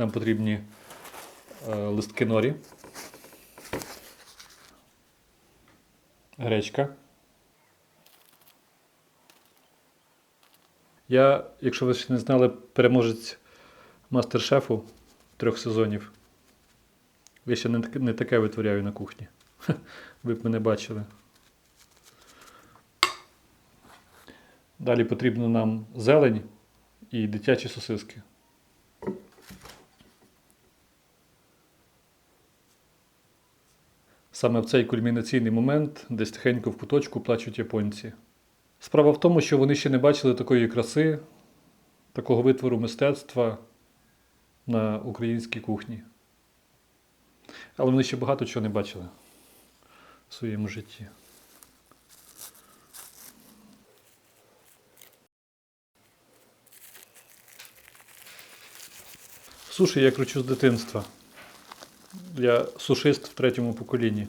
Нам потрібні е, листки норі, гречка. Я, якщо ви ще не знали, переможець мастер-шефу трьох сезонів. Я ще не, таке- витворяю на кухні. Ви б мене бачили. Далі потрібно нам зелень і дитячі сосиски. Саме в цей кульмінаційний момент, десь тихенько в куточку плачуть японці. Справа в тому, що вони ще не бачили такої краси, такого витвору мистецтва на українській кухні. Але вони ще багато чого не бачили в своєму житті. Суші я кручу з дитинства. Я сушист в третьому поколінні.